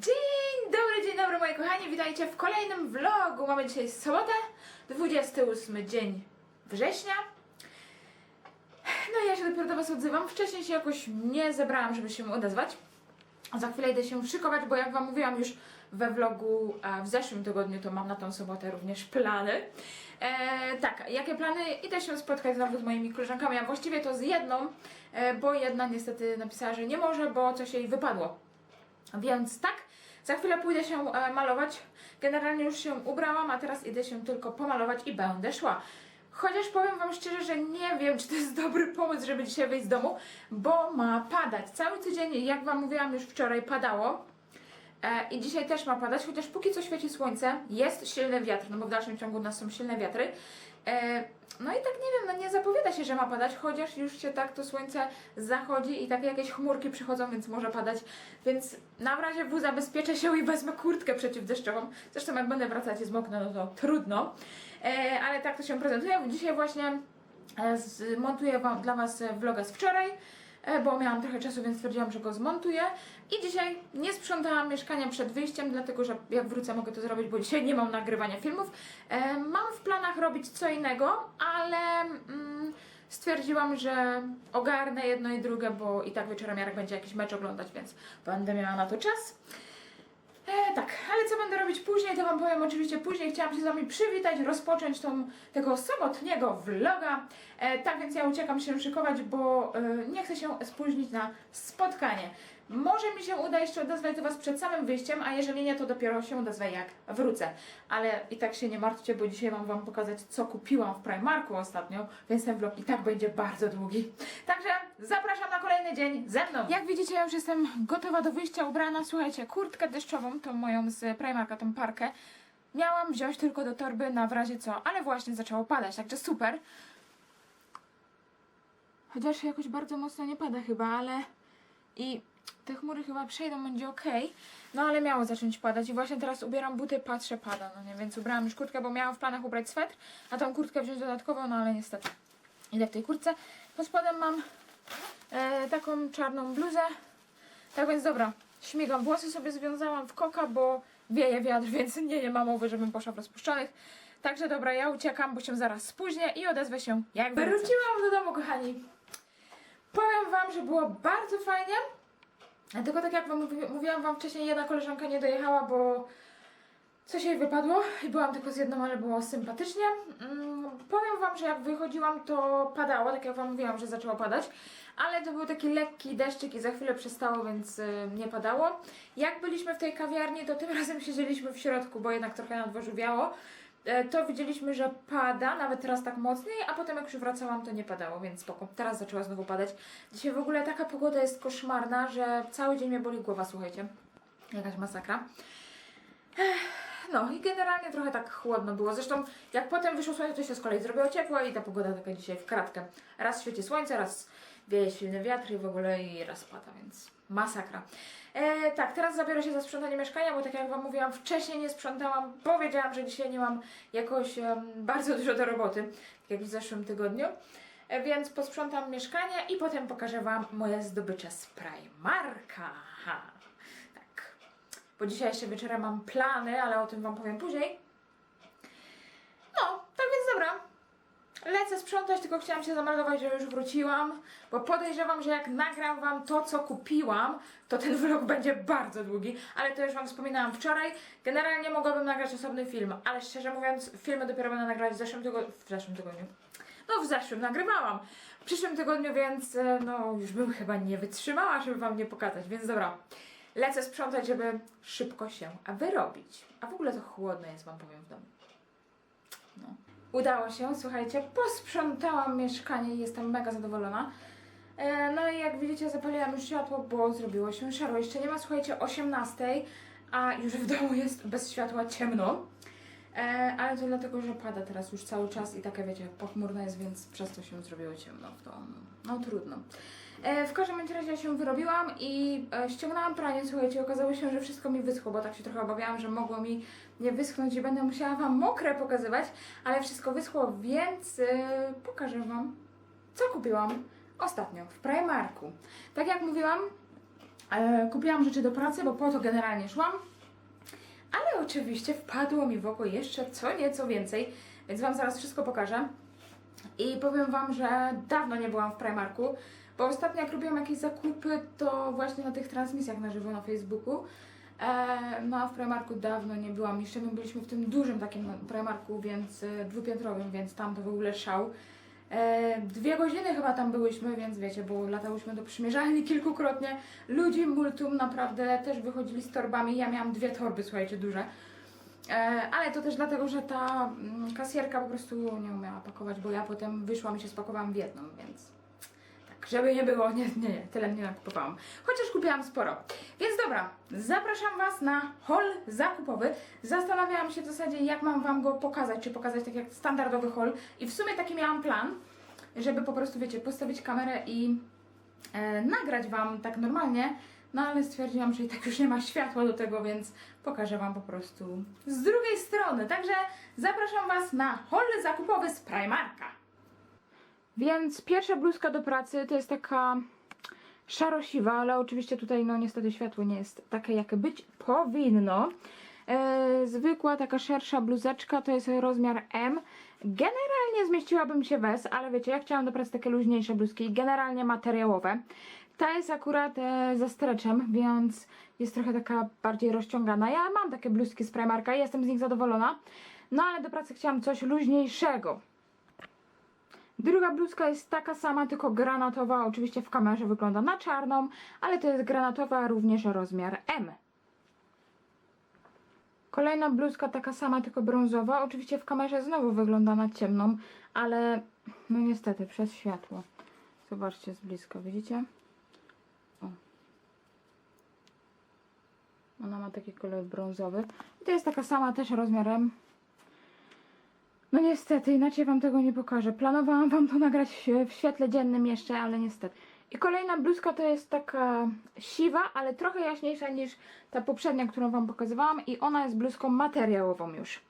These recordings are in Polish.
Dzień dobry, dzień dobry moi kochani, witajcie w kolejnym vlogu. Mamy dzisiaj sobotę, 28 dzień września. No i ja się dopiero do Was odzywam. Wcześniej się jakoś nie zebrałam, żeby się odezwać. Za chwilę idę się szykować, bo jak Wam mówiłam już we vlogu w zeszłym tygodniu, to mam na tą sobotę również plany. E, tak, jakie plany? Idę się spotkać znowu z moimi koleżankami, a właściwie to z jedną, e, bo jedna niestety napisała, że nie może, bo coś jej wypadło. Więc tak, za chwilę pójdę się e, malować. Generalnie już się ubrałam, a teraz idę się tylko pomalować i będę szła. Chociaż powiem Wam szczerze, że nie wiem, czy to jest dobry pomysł, żeby dzisiaj wyjść z domu, bo ma padać. Cały tydzień, jak Wam mówiłam już wczoraj, padało. E, I dzisiaj też ma padać, chociaż póki co świeci słońce, jest silny wiatr, no bo w dalszym ciągu u nas są silne wiatry. E, no i tak nie wiem, no nie zapowiada się, że ma padać, chociaż już się tak to słońce zachodzi i takie jakieś chmurki przychodzą, więc może padać. Więc na razie w zabezpieczę się i wezmę kurtkę przeciwdeszczową. Zresztą jak będę wracać i zmoknę, no to trudno. E, ale tak to się prezentuje. Dzisiaj właśnie e, zmontuję wam, dla Was vloga z wczoraj bo miałam trochę czasu, więc stwierdziłam, że go zmontuję. I dzisiaj nie sprzątałam mieszkania przed wyjściem, dlatego że jak wrócę mogę to zrobić, bo dzisiaj nie mam nagrywania filmów. E, mam w planach robić co innego, ale mm, stwierdziłam, że ogarnę jedno i drugie, bo i tak wieczorem Jarek będzie jakiś mecz oglądać, więc będę miała na to czas. E, tak, ale co będę robić później, to Wam powiem oczywiście później. Chciałam się z Wami przywitać, rozpocząć tą, tego sobotniego vloga. E, tak więc ja uciekam się szykować, bo e, nie chcę się spóźnić na spotkanie. Może mi się uda jeszcze odezwać do Was przed samym wyjściem, a jeżeli nie, to dopiero się odezwę jak wrócę. Ale i tak się nie martwcie, bo dzisiaj mam Wam pokazać, co kupiłam w Primarku ostatnio, więc ten vlog i tak będzie bardzo długi. Także zapraszam na kolejny dzień ze mną. Jak widzicie, ja już jestem gotowa do wyjścia, ubrana. Słuchajcie, kurtkę deszczową, tą moją z Primarka, tą parkę. Miałam wziąć tylko do torby na w razie co, ale właśnie zaczęło padać, także super. Chociaż jakoś bardzo mocno nie pada chyba, ale i te chmury chyba przejdą, będzie ok. No ale miało zacząć padać i właśnie teraz ubieram buty, patrzę, pada, no nie, więc ubrałam już kurtkę, bo miałam w planach ubrać swetr, a tą kurtkę wziąć dodatkowo, no ale niestety idę w tej kurtce. Pod spodem mam e, taką czarną bluzę, tak więc dobra, śmigam. Włosy sobie związałam w koka, bo wieje wiatr, więc nie, nie ma mowy, żebym poszła w rozpuszczonych. Także dobra, ja uciekam, bo się zaraz spóźnię i odezwę się jak wrócę. Wróciłam do domu, kochani. Powiem Wam, że było bardzo fajnie. Tylko tak jak wam mówi, mówiłam Wam wcześniej, jedna koleżanka nie dojechała, bo coś jej wypadło i byłam tylko z jedną, ale było sympatycznie. Mm, powiem Wam, że jak wychodziłam, to padało, tak jak Wam mówiłam, że zaczęło padać, ale to był taki lekki deszczyk i za chwilę przestało, więc y, nie padało. Jak byliśmy w tej kawiarni, to tym razem siedzieliśmy w środku, bo jednak trochę na dworzu wiało. E, To widzieliśmy, że pada, nawet teraz tak mocniej, a potem jak już wracałam, to nie padało, więc spoko. Teraz zaczęła znowu padać. Dzisiaj w ogóle taka pogoda jest koszmarna, że cały dzień mnie boli głowa, słuchajcie. Jakaś masakra. No i generalnie trochę tak chłodno było. Zresztą jak potem wyszło słońce, to się z kolei zrobiło ciepło i ta pogoda taka dzisiaj w kratkę. Raz świeci słońce, raz wieje silny wiatr i w ogóle i raz pada, więc masakra. E, tak, teraz zabiorę się za sprzątanie mieszkania, bo tak jak Wam mówiłam, wcześniej nie sprzątałam, bo wiedziałam, że dzisiaj nie mam jakoś em, bardzo dużo do roboty, tak jak w zeszłym tygodniu. E, Więc posprzątam mieszkanie i potem pokażę Wam moje zdobycze z Primarka. Ha. Bo dzisiaj jeszcze wieczorem mam plany, ale o tym Wam powiem później. No, tak więc dobra. Lecę sprzątać, tylko chciałam się zameldować, że już wróciłam, bo podejrzewam, że jak nagram Wam to, co kupiłam, to ten vlog będzie bardzo długi, ale to już Wam wspominałam wczoraj. Generalnie mogłabym nagrać osobny film, ale szczerze mówiąc, filmy dopiero będę nagrać w zeszłym tygodniu. W zeszłym tygodniu. No, w zeszłym nagrywałam. W przyszłym tygodniu, więc e, no, już bym chyba nie wytrzymała, żeby Wam nie pokazać, więc dobra. Lecę sprzątać, żeby szybko się wyrobić. A w ogóle to chłodno jest, Wam powiem w domu. No. Udało się, słuchajcie, posprzątałam mieszkanie i jestem mega zadowolona. E, no i jak widzicie, zapaliłam już światło, bo zrobiło się szaro. Jeszcze nie ma, słuchajcie, 18, a już w domu jest bez światła ciemno. E, ale to dlatego, że pada teraz już cały czas i taka, wiecie, pochmurna jest, więc przez to się zrobiło ciemno w domu. No trudno. E, w każdym razie ja się wyrobiła i e, ściągnęłam pranie, słuchajcie, okazało się, że wszystko mi wyschło, bo tak się trochę obawiałam, że mogło mi nie wyschnąć i będę musiała Wam mokre pokazywać, ale wszystko wyschło, więc pokażę Wam, co kupiłam ostatnio w Primarku. Tak jak mówiłam, kupiłam rzeczy do pracy, bo po to generalnie szłam. Ale oczywiście wpadło mi w oko jeszcze co nieco więcej, więc Wam zaraz wszystko pokażę. I powiem Wam, że dawno nie byłam w Primarku, bo ostatnio jak robiłam jakieś zakupy, to właśnie na tych transmisjach na żywo na Facebooku. E, no w Primarku dawno nie byłam. Jeszcze my byliśmy w tym dużym takim Primarku, więc e, dwupiętrowym, więc tam to w ogóle szał. E, dwie godziny chyba tam byłyśmy, więc wiecie, bo latałyśmy do przymierzalni kilkukrotnie. Ludzi multum naprawdę też wychodzili z torbami. Ja miałam dwie torby, słuchajcie, duże. E, ale to też dlatego, że ta mm, kasjerka po prostu nie umiała pakować, bo ja potem wyszłam i się spakowałam w jedną, więc żeby nie było, nie, nie, nie, tyle nie nakupowałam. Chociaż kupiłam sporo. Więc dobra, zapraszam Was na haul zakupowy. Zastanawiałam się w zasadzie, jak mam Wam go pokazać, czy pokazać tak jak standardowy haul. I w sumie taki miałam plan, żeby po prostu, wiecie, postawić kamerę i e, nagrać Wam tak normalnie, no ale stwierdziłam, że i tak już nie ma światła do tego, więc pokażę Wam po prostu z drugiej strony. Także zapraszam Was na haul zakupowy z Primarka. Więc pierwsza bluzka do pracy to jest taka szarosiwa, ale oczywiście tutaj no niestety światło nie jest takie, jakie być powinno. E, zwykła taka szersza bluzeczka to jest rozmiar M. Generalnie zmieściłabym się w S, ale wiecie, ja chciałam do pracy takie luźniejsze bluzki, generalnie materiałowe. Ta jest akurat e, ze streczem, więc jest trochę taka bardziej rozciągana. Ja mam takie bluzki z Primarka i jestem z nich zadowolona. No ale do pracy chciałam coś luźniejszego. Druga bluzka jest taka sama, tylko granatowa. Oczywiście w kamerze wygląda na czarną, ale to jest granatowa, również rozmiar M. Kolejna bluzka taka sama, tylko brązowa. Oczywiście w kamerze znowu wygląda na ciemną, ale no niestety przez światło. Zobaczcie z bliska, widzicie? O. Ona ma taki kolor brązowy. I to jest taka sama też rozmiarem. No niestety, inaczej wam tego nie pokażę. Planowałam wam to nagrać w- świetle dziennym jeszcze, ale niestety. I kolejna bluzka to jest taka siwa, ale trochę jaśniejsza niż ta poprzednia, którą wam pokazywałam i ona jest bluzką materiałową już.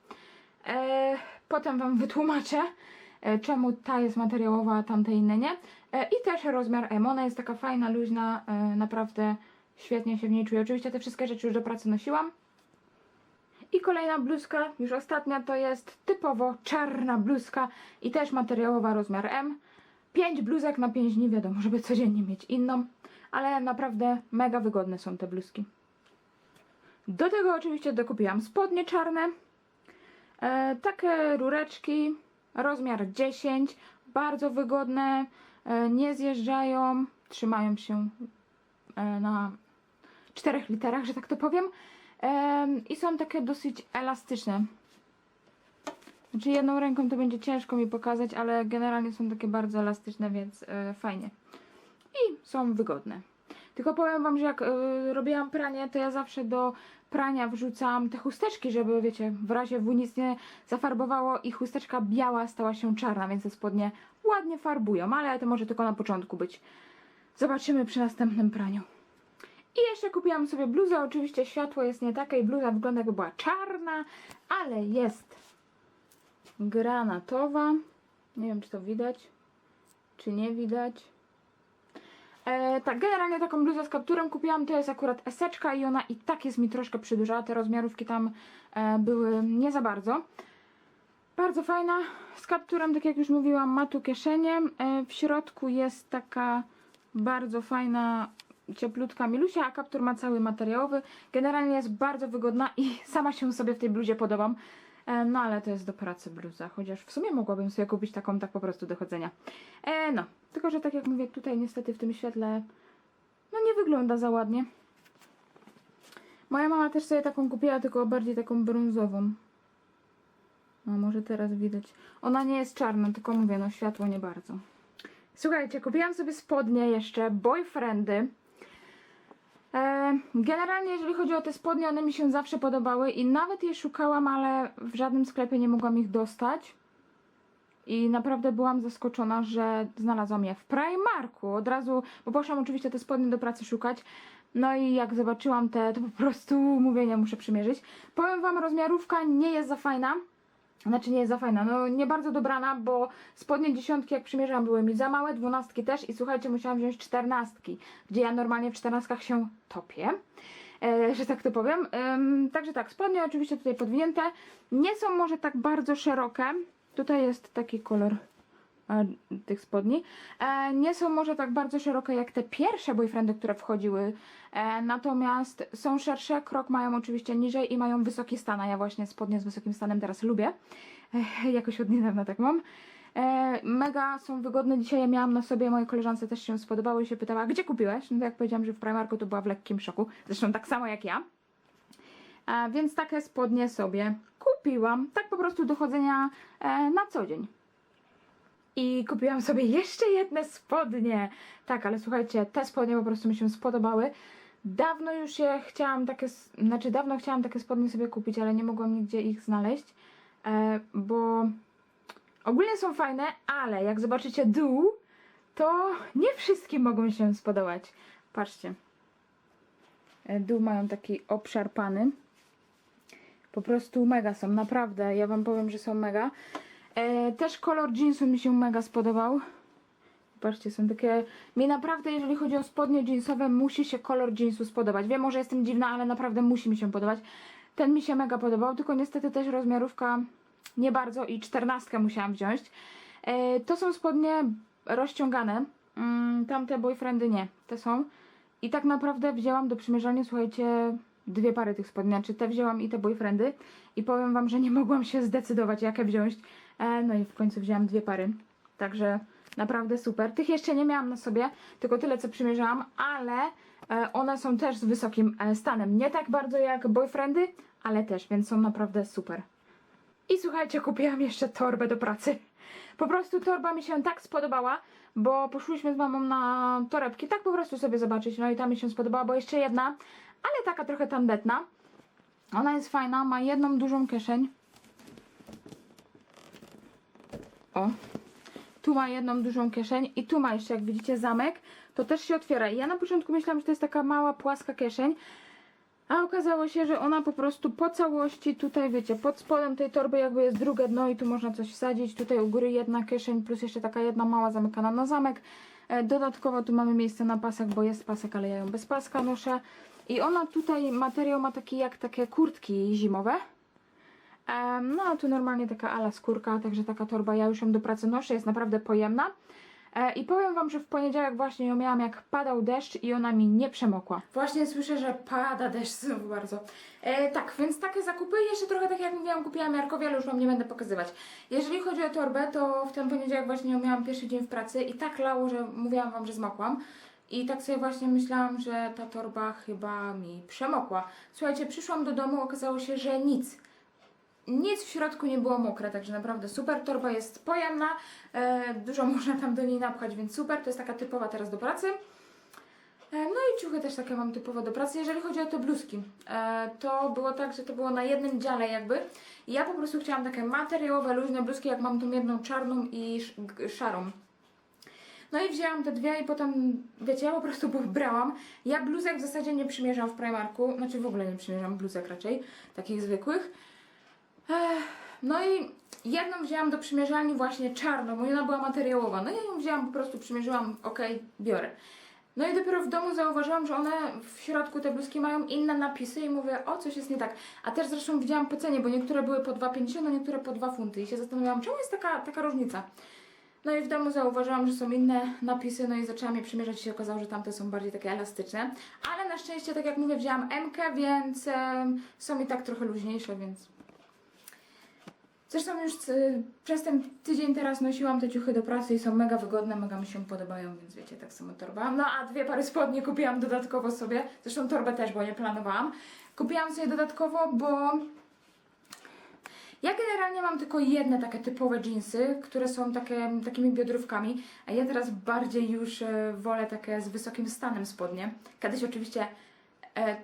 E, potem wam wytłumaczę, e, czemu ta jest materiałowa, a tamte inne nie. E, I też rozmiar M. Ona jest taka fajna, luźna, e, naprawdę świetnie się w niej czuję. Oczywiście te wszystkie rzeczy już do pracy nosiłam. I kolejna bluzka, już ostatnia, to jest typowo czarna bluzka i też materiałowa rozmiar M. 5 bluzek na 5 dni, wiadomo, żeby codziennie mieć inną, ale naprawdę mega wygodne są te bluzki. Do tego oczywiście dokupiłam spodnie czarne, e, takie rureczki, rozmiar 10, bardzo wygodne, e, nie zjeżdżają, trzymają się e, na 4 literach, że tak to powiem. I są takie dosyć elastyczne. Znaczy jedną ręką to będzie ciężko mi pokazać, ale generalnie są takie bardzo elastyczne, więc e, fajnie. I są wygodne. Tylko powiem wam, że jak e, robiłam pranie, to ja zawsze do prania wrzucam te chusteczki, żeby wiecie, w razie W nic nie zafarbowało i chusteczka biała stała się czarna, więc te spodnie ładnie farbują, ale to może tylko na początku być. Zobaczymy przy następnym praniu. I jeszcze kupiłam sobie bluzę. Oczywiście światło jest nie takie i bluza wygląda jakby była czarna, ale jest granatowa. Nie wiem, czy to widać, czy nie widać. E, tak, generalnie taką bluzę z kapturem kupiłam. To jest akurat eseczka i ona i tak jest mi troszkę przydłużała. Te rozmiarówki tam e, były nie za bardzo. Bardzo fajna. Z kapturem, tak jak już mówiłam, ma tu kieszenie. E, w środku jest taka bardzo fajna cieplutka milusia, a kaptur ma cały materiałowy. Generalnie jest bardzo wygodna i sama się sobie w tej bluzie podobam. E, No ale to jest do pracy bluza, chociaż w sumie mogłabym sobie kupić taką tak po prostu do chodzenia. E, no, tylko że tak jak mówię, tutaj niestety w tym świetle no nie wygląda za ładnie. Moja mama też sobie taką kupiła, tylko bardziej taką brązową. No może teraz widać. Ona nie jest czarna, tylko mówię, no światło nie bardzo. Słuchajcie, kupiłam sobie spodnie jeszcze, boyfriendy. Generalnie jeżeli chodzi o te spodnie, one mi się zawsze podobały i nawet je szukałam, ale w żadnym sklepie nie mogłam ich dostać. I naprawdę byłam zaskoczona, że znalazłam je w Primarku. Od razu, bo poszłam oczywiście te spodnie do pracy szukać. No i jak zobaczyłam te, to po prostu mówię, nie muszę przymierzyć. Powiem wam, rozmiarówka nie jest za fajna. Znaczy nie jest za fajna, no nie bardzo dobrana, bo spodnie dziesiątki jak przymierzałam były mi za małe, dwunastki też i słuchajcie, musiałam wziąć czternastki, gdzie ja normalnie w czternastkach się topię, e, że tak to powiem. Ym, także tak, spodnie oczywiście tutaj podwinięte, nie są może tak bardzo szerokie, tutaj jest taki kolor e, tych spodni, e, nie są może tak bardzo szerokie jak te pierwsze boyfriendy, które wchodziły, e, natomiast są szersze, krok mają oczywiście niżej i mają wysoki stan, a ja właśnie spodnie z wysokim stanem teraz lubię. E, jakoś od niedawna tak mam. Mega są wygodne. Dzisiaj je miałam na sobie, mojej koleżance też się spodobały i się pytała, gdzie kupiłeś? No to jak powiedziałam, że w Primarku to była w lekkim szoku. Zresztą tak samo jak ja. Więc takie spodnie sobie kupiłam. Tak po prostu do chodzenia na co dzień. I kupiłam sobie jeszcze jedne spodnie. Tak, ale słuchajcie, te spodnie po prostu mi się spodobały. Dawno już je chciałam takie, znaczy dawno chciałam takie spodnie sobie kupić, ale nie mogłam nigdzie ich znaleźć, e, bo ogólnie są fajne, ale jak zobaczycie dół, to nie wszystkim mogą się spodobać. Patrzcie. E, Dół mają taki obszarpany. Po prostu mega są, naprawdę. Ja wam powiem, że są mega. E, też kolor jeansu mi się mega spodobał. Patrzcie, są takie. Mi naprawdę, jeżeli chodzi o spodnie jeansowe, musi się kolor jeansu spodobać. Wiem, może jestem dziwna, ale naprawdę musi mi się podobać. Ten mi się mega podobał, tylko niestety też rozmiarówka nie bardzo i czternastkę musiałam wziąć. E, to są spodnie rozciągane. Mm, tamte boyfriendy nie. Te są. I tak naprawdę wzięłam do przymierzania, słuchajcie, dwie pary tych spodni. Znaczy te wzięłam i te boyfriendy. I powiem wam, że nie mogłam się zdecydować, jakie wziąć. E, no i w końcu wzięłam dwie pary. Także naprawdę super. Tych jeszcze nie miałam na sobie, tylko tyle co przymierzałam, ale e, one są też z wysokim e, stanem. Nie tak bardzo jak boyfriendy, ale też, więc są naprawdę super. I słuchajcie, kupiłam jeszcze torbę do pracy. Po prostu torba mi się tak spodobała, bo poszłyśmy z mamą na torebki, tak po prostu sobie zobaczyć. No i ta mi się spodobała, bo jeszcze jedna, ale taka trochę tandetna. Ona jest fajna, ma jedną dużą kieszeń. O, tu ma jedną dużą kieszeń i tu ma jeszcze, jak widzicie, zamek. To też się otwiera. Ja na początku myślałam, że to jest taka mała, płaska kieszeń. A okazało się, że ona po prostu po całości tutaj, wiecie, pod spodem tej torby jakby jest drugie dno i tu można coś wsadzić. Tutaj u góry jedna kieszeń plus jeszcze taka jedna mała zamykana na zamek. E, Dodatkowo tu mamy miejsce na pasek, bo jest pasek, ale ja ją bez paska noszę. I ona tutaj, materiał ma taki jak takie kurtki zimowe. No a tu normalnie taka ala skórka, także taka torba, ja już ją do pracy noszę, jest naprawdę pojemna. E, I powiem Wam, że w poniedziałek właśnie ją miałam jak padał deszcz i ona mi nie przemokła. Właśnie słyszę, że pada deszcz znowu bardzo. E, tak, więc takie zakupy. Jeszcze trochę tak jak mówiłam, kupiłam Jarkowi, ale już Wam nie będę pokazywać. Jeżeli chodzi o torbę, to w ten poniedziałek właśnie ją miałam pierwszy dzień w pracy i tak lało, że mówiłam Wam, że zmokłam. I tak sobie właśnie myślałam, że ta torba chyba mi przemokła. Słuchajcie, przyszłam do domu, okazało się, że nic. Nic w środku nie było mokre, także naprawdę super. Torba jest pojemna, e, dużo można tam do niej napchać, więc super. To jest taka typowa teraz do pracy. E, no i ciuchy też takie mam typowo do pracy. Jeżeli chodzi o te bluzki, e, to było tak, że to było na jednym dziale jakby. Ja po prostu chciałam takie materiałowe, luźne bluzki, jak mam tą jedną czarną i szarą. No i wzięłam te dwie i potem, wiecie, ja po prostu brałam. Ja bluzek w zasadzie nie przymierzam w Primarku, znaczy w ogóle nie przymierzam bluzek raczej, takich zwykłych. No i jedną wzięłam do przymierzalni właśnie czarną, bo ona była materiałowa. No ja ją wzięłam, po prostu przymierzyłam, okej, biorę. No i dopiero w domu zauważyłam, że one w środku te bluzki mają inne napisy i mówię, o coś jest nie tak. A też zresztą widziałam po cenie, bo niektóre były po 2,50, a niektóre po 2 funty i się zastanawiałam, czemu jest taka, taka różnica. No i w domu zauważyłam, że są inne napisy, no i zaczęłam je przymierzać i się okazało, że tamte są bardziej takie elastyczne. Ale na szczęście, tak jak mówię, wzięłam MK, więc są i tak trochę luźniejsze, więc Zresztą już y, przez ten tydzień teraz nosiłam te ciuchy do pracy i są mega wygodne, mega mi się podobają, więc wiecie, tak samo torba. No a dwie pary spodni kupiłam dodatkowo sobie, zresztą torbę też, bo nie planowałam. Kupiłam sobie dodatkowo, bo ja generalnie mam tylko jedne takie typowe jeansy, które są takie, takimi biodrówkami, a ja teraz bardziej już e, wolę takie z wysokim stanem spodnie. Kiedyś oczywiście e,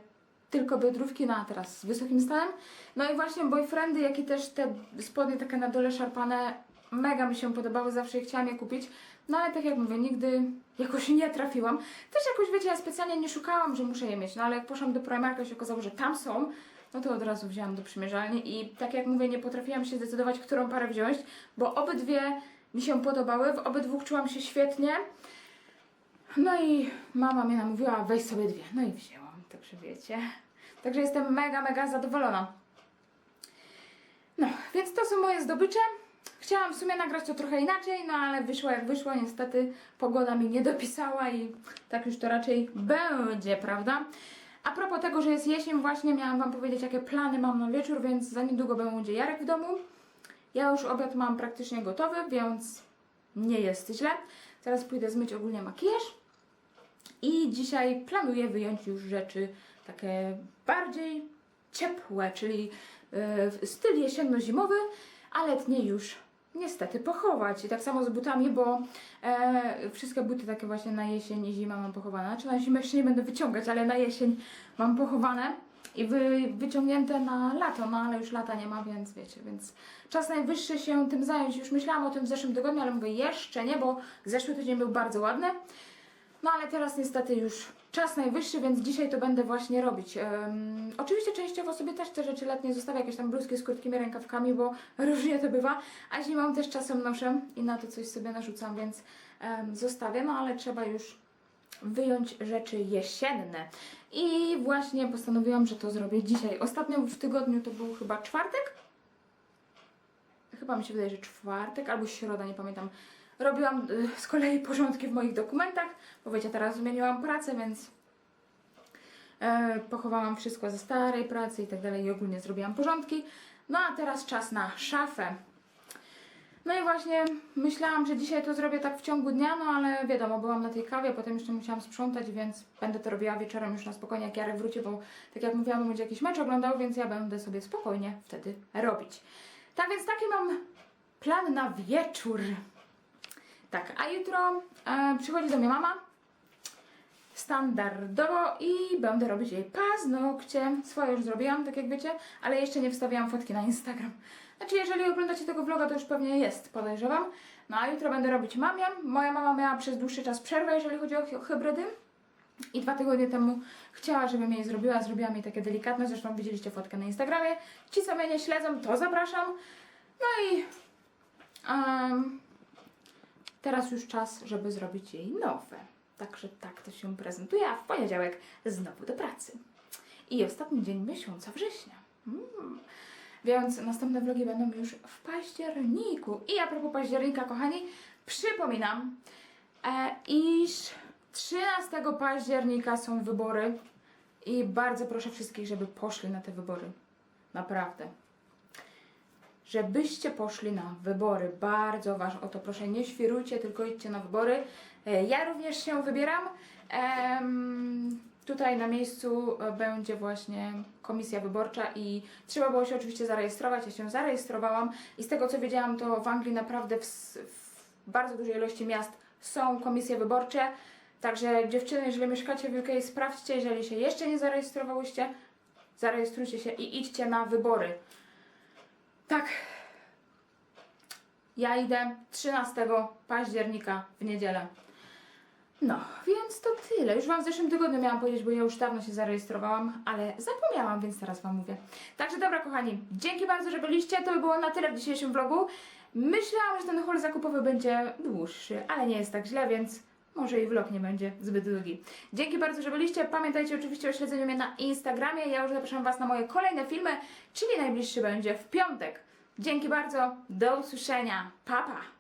tylko biodrówki, no a teraz z wysokim stanem. No i właśnie boyfriendy, jak i też te spodnie takie na dole szarpane, mega mi się podobały, zawsze je chciałam je kupić. No ale tak jak mówię, nigdy jakoś nie trafiłam. Też jakoś, wiecie, ja specjalnie nie szukałam, że muszę je mieć, no ale jak poszłam do Primarka się okazało, że tam są, no to od razu wzięłam do przymierzalni i tak jak mówię, nie potrafiłam się zdecydować, którą parę wziąć, bo obydwie mi się podobały, w obydwu czułam się świetnie. No i mama mnie namówiła, weź sobie dwie. No i wzięłam, także wiecie. Także jestem mega, mega zadowolona. No, więc to są moje zdobycze. Chciałam w sumie nagrać to trochę inaczej, no ale wyszło jak wyszło. Niestety pogoda mi nie dopisała i tak już to raczej będzie, prawda? A propos tego, że jest jesień, właśnie miałam Wam powiedzieć, jakie plany mam na wieczór, więc za niedługo będzie Jarek w domu. Ja już obiad mam praktycznie gotowy, więc nie jest źle. Teraz pójdę zmyć ogólnie makijaż. I dzisiaj planuję wyjąć już rzeczy takie bardziej ciepłe, czyli yy, styl jesienno-zimowy, a letnie już niestety pochować. I tak samo z butami, bo e, wszystkie buty takie właśnie na jesień i zimę mam pochowane. Znaczy na zimę jeszcze nie będę wyciągać, ale na jesień mam pochowane i wy, wyciągnięte na lato, no ale już lata nie ma, więc wiecie, więc czas najwyższy się tym zająć. Już myślałam o tym w zeszłym tygodniu, ale mówię jeszcze nie, bo zeszły tydzień był bardzo ładny. No ale teraz niestety już czas najwyższy, więc dzisiaj to będę właśnie robić. Em, oczywiście częściowo sobie też te rzeczy letnie zostawię, jakieś tam bluzki z krótkimi rękawkami, bo różnie to bywa, a zimą też czasem noszę i na to coś sobie narzucam, więc em, zostawię, no ale trzeba już wyjąć rzeczy jesienne. I właśnie postanowiłam, że to zrobię dzisiaj. Ostatnio w tygodniu to był chyba czwartek? Chyba mi się wydaje, że czwartek albo środa, nie pamiętam. Robiłam y, z kolei porządki w moich dokumentach, bo wiecie, teraz zmieniłam pracę, więc e, pochowałam wszystko ze starej pracy i tak dalej i ogólnie zrobiłam porządki. No a teraz czas na szafę. No i właśnie myślałam, że dzisiaj to zrobię tak w ciągu dnia, no ale wiadomo, byłam na tej kawie, potem jeszcze musiałam sprzątać, więc będę to robiła wieczorem już na spokojnie, jak Jarek wróci, bo tak jak mówiłam, będzie jakiś mecz oglądał, więc ja będę sobie spokojnie wtedy robić. Tak więc taki mam plan na wieczór. Tak, a jutro e, przychodzi do mnie mama standardowo i będę robić jej paznokcie. Swoje już zrobiłam, tak jak wiecie, ale jeszcze nie wstawiałam fotki na Instagram. Znaczy, jeżeli oglądacie tego vloga, to już pewnie jest, podejrzewam. No a jutro będę robić mamie. Moja mama miała przez dłuższy czas przerwę, jeżeli chodzi o hy- hybrydy. I dwa tygodnie temu chciała, żebym jej zrobiła. Zrobiłam jej takie delikatne, zresztą widzieliście fotkę na Instagramie. Ci, co mnie nie śledzą, to zapraszam. No i em, teraz już czas, żeby zrobić jej nowe. Także tak to się prezentuje, a w poniedziałek znowu do pracy. I ostatni dzień miesiąca września. Mm. Więc następne vlogi będą już w październiku. I a propos października, kochani, przypominam, e, iż 13 października są wybory i bardzo proszę wszystkich, żeby poszli na te wybory. Naprawdę. Żebyście poszli na wybory. Bardzo Was o to proszę. Nie świrujcie, tylko idźcie na wybory. E, Ja również się wybieram. Tutaj na miejscu e, będzie właśnie komisja wyborcza i trzeba było się oczywiście zarejestrować. Ja się zarejestrowałam i z tego co wiedziałam, to w Anglii naprawdę w, w bardzo dużej ilości miast są komisje wyborcze. Także dziewczyny, jeżeli mieszkacie w UK, sprawdźcie, jeżeli się jeszcze nie zarejestrowałyście, zarejestrujcie się i idźcie na wybory. Tak. Ja idę 13 października w niedzielę. No, więc to tyle. Już Wam w zeszłym tygodniu miałam powiedzieć, bo ja już dawno się zarejestrowałam, ale zapomniałam, więc teraz Wam mówię. Także dobra, kochani, dzięki bardzo, że byliście. To by było na tyle w dzisiejszym vlogu. Myślałam, że ten haul zakupowy będzie dłuższy, ale nie jest tak źle, więc może i vlog nie będzie zbyt długi. Dzięki bardzo, że byliście. Pamiętajcie oczywiście o śledzeniu mnie na Instagramie. Ja już zapraszam Was na moje kolejne filmy, czyli najbliższy będzie w piątek. Dzięki bardzo, do usłyszenia. Pa, pa!